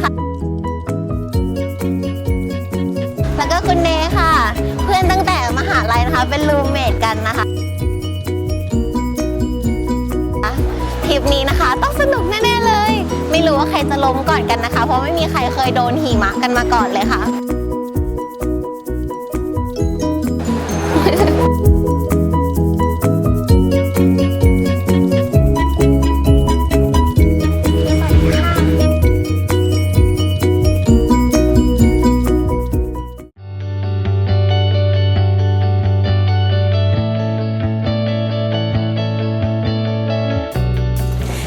แรกนะคะ แล้วก็คุณเนค่ะ เพื่อนตั้งแต่มหาลัยนะคะ เป็นรูมเมทกันนะคะทริปนี้นะคะ ต้องสนุกแน่ๆเลย ไม่รู้ว่าใครจะล้มก่อนกันนะคะ เพราะไม่มีใครเคยโดนหิมะกันมาก่อนเลยค่ะ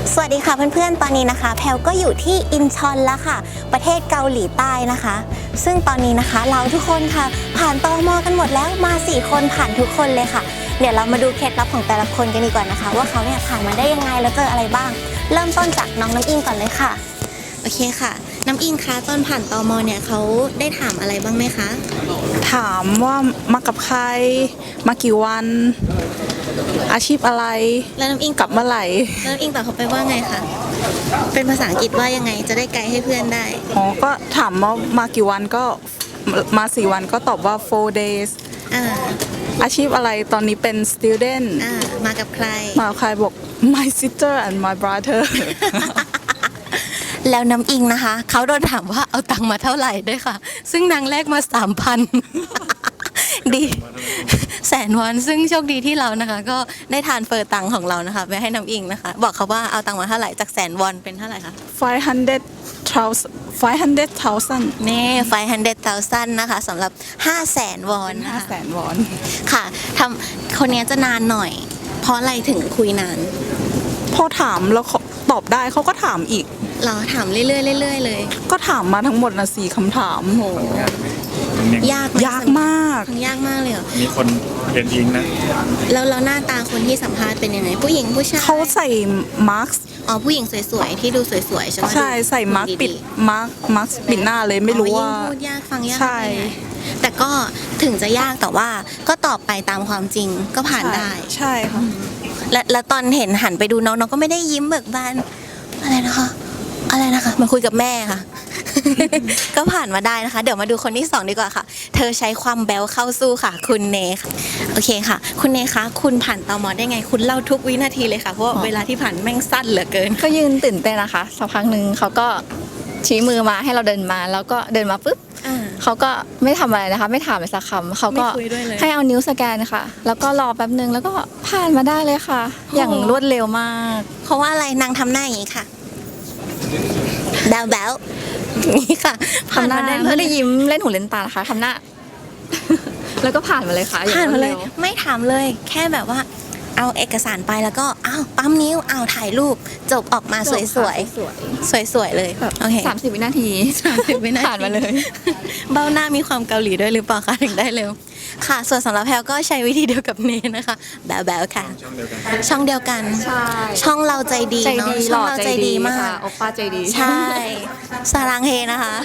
สวัสดีค่ะเพื่อนๆ ตอนนี้นะคะ แพลก็อยู่ที่อินชอนแล้วค่ะ ประเทศเกาหลีใต้นะคะ ซึ่งตอนนี้นะคะเราทุกคนค่ะ ผ่านตอมอกันหมดแล้วมา 4 คนผ่านทุกคนเลยค่ะ เดี๋ยวเรามาดูเคล็ดลับของแต่ละคนกันดีกว่านะคะ ว่าเขาเนี่ยผ่านมาได้ยังไงแล้วเจออะไรบ้าง เริ่มต้นจากน้องน้ำอิงก่อนเลยค่ะ โอเคค่ะ น้ำอิงคะตอนผ่านตอมอเนี่ยเขาได้ถามอะไรบ้างไหมคะ ถามว่ามากับใคร มากี่วัน อาชีพอะไรแล้วน้ำอิงกลับเมื่อไหร่แล้วน้ำอิงตอบเขาไปว่าไงคะเป็นภาษาอังกฤษว่ายังไงจะได้ไกด์ให้เพื่อนได้ อ๋อก็ถามว่ามากี่วันก็มาสี่วันก็ตอบว่า four days อ่าอาชีพอะไรตอนนี้เป็น student อ่ามากับใคร มากับใครบอก my sister and my brother แล้วน้ำอิงนะคะ เขาโดนถามว่าเอาตังค์มาเท่าไหร่ด้วยค่ะ ซึ่งนางแรกมาสามพัน ดี แสนวอนซึ่งโชคดีที่เรานะคะ ก็ได้ทานเฟอร์ตังค์ของเรานะคะไปให้น้ำอิงนะคะ บอกเขาว่าเอาตังค์มาเท่าไหร่จากแสนวอนเป็นเท่าไหร่คะ 500,000 500,000 เน่ไฟฮันเดเทาซันนะคะสำหรับ 5 0 0แสนวอนนะคะ500,000วอน ค่ะทำคนนี้จะนานหน่อย เพราะอะไรถึงคุยนานพอถามแล้วเขาตอบได้เขาก็ถามอีก เราถามเรื่อยๆเรื่อยๆเลย ก็ถามมาทั้งหมดนะสี่คำถามโห ยากไหยากมากทั้งยากมากเลยเหรอมีคนเรียนอิงนะ แล้วแล้วหน้าตาคนที่สัมภาษณ์เป็นยังไง ผู้หญิงผู้ชายเขาใส่มาร์กอ๋อผู้หญิงสวยๆที่ดูสวยๆใช่ไหมใช่ใส่มาร์กดีๆปิดมาร์กมาร์กปิดหน้าเลยไม่รู้ว่าอ๋อยิ่งพูดยากฟังยากใช่ไปไงแต่ก็ถึงจะยากแต่ว่าก็ตอบไปตามความจริงก็ผ่านได้ ใช่ค่ะและแล้วตอนเห็นหันไปดูน้องน้องก็ไม่ได้ยิ้มเบิกบานอะไรนะคะ อะไรนะคะ มาคุยกับแม่ค่ะ ก็ผ่านมาได้นะคะ เดี๋ยวมาดูคนที่สองดีกว่าค่ะ เธอใช้ความแบลเข้าสู้ค่ะ คุณเนค่ะโอเคค่ะ คุณเนคะคุณผ่านตมได้ไง คุณเล่าทุกวินาทีเลยค่ะเพราะว่าเวลาที่ผ่านแม่งสั้นเหลือเกิน ก็ยืนตื่นเต้นนะคะสักพักหนึ่งเขาก็ชี้มือมาให้เราเดินมา แล้วก็เดินมาปุ๊บอ่าเขาก็ไม่ทำอะไรนะคะ ไม่ถามเลยสักคำเขาก็ไม่คุยด้วยเลยให้เอานิ้วสแกนค่ะ แล้วก็รอแป๊บหนึ่งแล้วก็ผ่านมาได้เลยค่ะ อย่างรวดเร็วมาก เพราะว่าอะไรนางทำหน้าอย่างนี้ค่ะแบลแบล นี่ค่ะผ่านทำหน้ามาได้เลไม่ได้ยยิ้มเล่นหูเล่นตานะคะทำหน้า แล้วก็ผ่านมาเลยค่ะอย่งผ่านมาเลยรวดร็ว ไม่ถามเลย แค่แบบว่า เอาเอกสารไปแล้วก็อ้าวปั๊มนิ้วอ้าวถ่ายรูปจบออกมาสวยๆ สวยสวยๆเลยๆแบบโอเคสามสิบวินาที30วินาที ผ่านมาเลย เบ้าหน้ามีความเกาหลีด้วยหรือเปล่าคะถึงได้เร็ว ค่ะ ส่วนสำหรับแพลก็ใช้วิธีเดียวกับเนนะคะ แบลแบลค่ะช่องเดียวกัน ใช่ ช่องเราใจดีใจเนาะดีหช่อล่งอเราใจใจดีดีมากค่ะโอป้าใจดี ใช่ สารังเฮนะคะ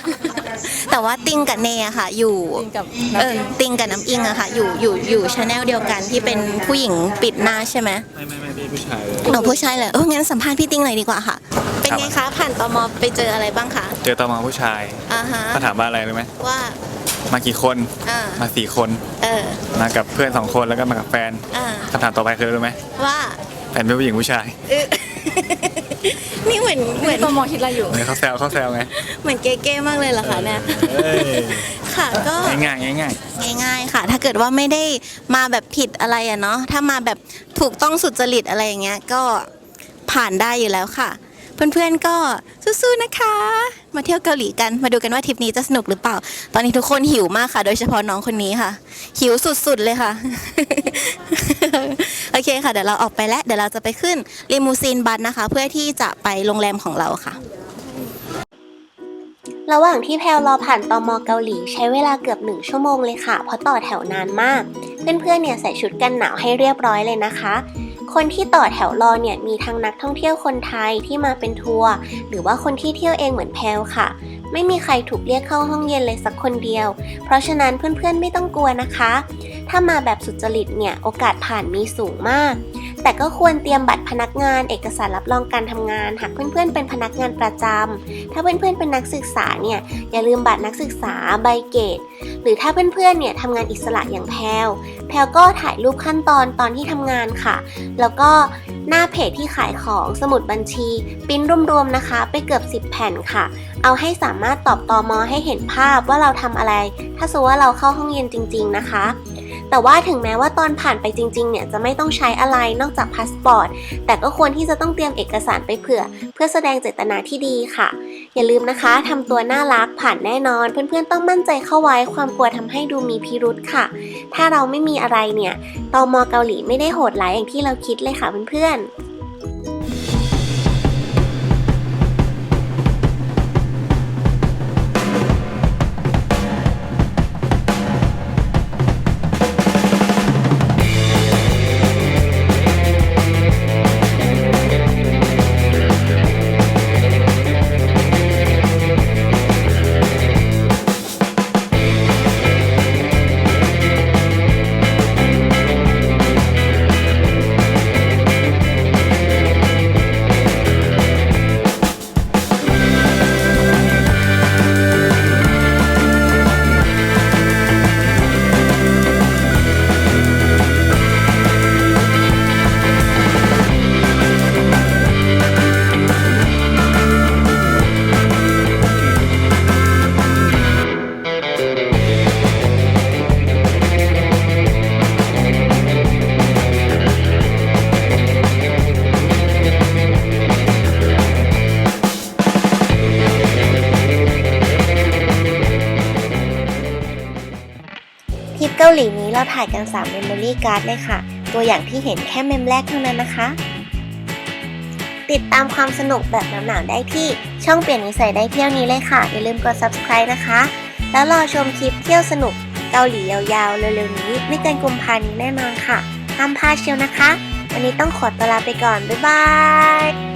แต่ว่าติงกับเนอะค่ะอยู่ติงกับเออติงกับน้ำอิงอะค่ะ อยู่อยู่อยู่ชาแนลเดียวกันที่เป็นผู้หญิงปิดหน้าใช่ไหมไม่ไม่ไม่พี่ผู้ชายเลยเอาผู้ชายเลยเอองั้นสัมภาษณ์พี่ติงหน่อยดีกว่าค่ะ เป็นไงคะผ่านตมไปเจออะไรบ้างคะเจอตอมาผู้ชายอ่าฮะเขาถามว่าอะไรรู้ไหมว่ามากี่คนอ่ามาสี่คนเออมากับเพื่อนสองคนแล้วก็มากับแฟนอ่าคำถามต่อไปคือรู้ไหมว่าแฟนเป็นผู้หญิงผู้ชาย เออ นี่เหมือนเหมือนตัวมอคิดอะไรอยู่เออเขาแซวเขาแซวไงเหมือนเก๋ๆมากเลยเหรอคะเนี่ยเอ้ยค่ะก็ ง่ายๆง่ายง่ายๆค่ะ ถ้าเกิดว่าไม่ได้มาแบบผิดอะไรอะเนาะถ้ามาแบบถูกต้องสุจริตอะไรอย่างเงี้ยก็ผ่านได้อยู่แล้วค่ะ เพื่อนๆก็สู้ๆนะคะ มาเที่ยวเกาหลีกันมาดูกันว่าทริปนี้จะสนุกหรือเปล่า ตอนนี้ทุกคนหิวมากค่ะ โดยเฉพาะน้องคนนี้ค่ะ หิวสุดๆเลยค่ะโอ เคค่ะ เดี๋ยวเราออกไปแล้ว เดี๋ยวเราจะไปขึ้นลิมูซีนบัสนะคะ เพื่อที่จะไปโรงแรมของเราค่ะ ระหว่างที่แพลรอผ่านตอมเกาหลีใช้เวลาเกือบหนึ่งชั่วโมงเลยค่ะ เพราะต่อแถวนานมาก เพื่อนๆเนี่ยใส่ชุดกันหนาวให้เรียบร้อยเลยนะคะคนที่ต่อแถวรอเนี่ยมีทั้งนักท่องเที่ยวคนไทยที่มาเป็นทัวร์หรือว่าคนที่เที่ยวเองเหมือนแพลค่ะ ไม่มีใครถูกเรียกเข้าห้องเย็นเลยสักคนเดียว เพราะฉะนั้นเพื่อนๆไม่ต้องกลัวนะคะ ถ้ามาแบบสุจริตเนี่ยโอกาสผ่านมีสูงมาก แต่ก็ควรเตรียมบัตรพนักงานเอกสารรับรองการทำงาน หากเพื่อนๆเป็นพนักงานประจำถ้าเพื่อนๆเป็นนักศึกษาเนี่ยอย่าลืมบัตรนักศึกษาใบเกตหรือถ้าเพื่อนๆเนี่ยทำงานอิสระอย่างแพลวแพลวก็ถ่ายรูปขั้นตอนตอนที่ทำงานค่ะ แล้วก็หน้าเพจที่ขายของสมุดบัญชี ปิ้นรวมๆนะคะ ไปเกือบ 10 แผ่นค่ะ เอาให้สามารถตอบตอมอให้เห็นภาพว่าเราทำอะไร ถ้าสมมติว่าเราเข้าห้องเรียนจริง ๆนะคะ แต่ว่าถึงแม้ว่าตอนผ่านไปจริงๆ เนี่ยจะไม่ต้องใช้อะไรนอกจากพาสปอร์ต แต่ก็ควรที่จะต้องเตรียมเอกสารไปเผื่อ เพื่อแสดงเจตนาที่ดีค่ะ อย่าลืมนะคะทำตัวน่ารักผ่านแน่นอน เพื่อนๆต้องมั่นใจเข้าไว้ความกลัวทำให้ดูมีพิรุธค่ะ ถ้าเราไม่มีอะไรเนี่ยตอมอเกาหลีไม่ได้โหดร้ายอย่างที่เราคิดเลยค่ะเพื่อนๆาหลีนี้เราถ่ายกัน3 Memory Card เลยค่ะ ตัวอย่างที่เห็นแค่เมมแรกเท่านั้นนะคะ ติดตามความสนุกแบบหนาวๆได้ที่ช่องเปลี่ยนนิสัยได้เที่ยวนี้เลยค่ะ อย่าลืมกด subscribe นะคะ แล้วรอชมคลิปเที่ยวสนุกเกาหลียาวๆ เร็วๆนี้ ไม่เกินกุมภานี้แน่นอนค่ะ ห้ามพลาดเชียวนะคะ วันนี้ต้องขอตัวลาไปก่อน บ๊ายบาย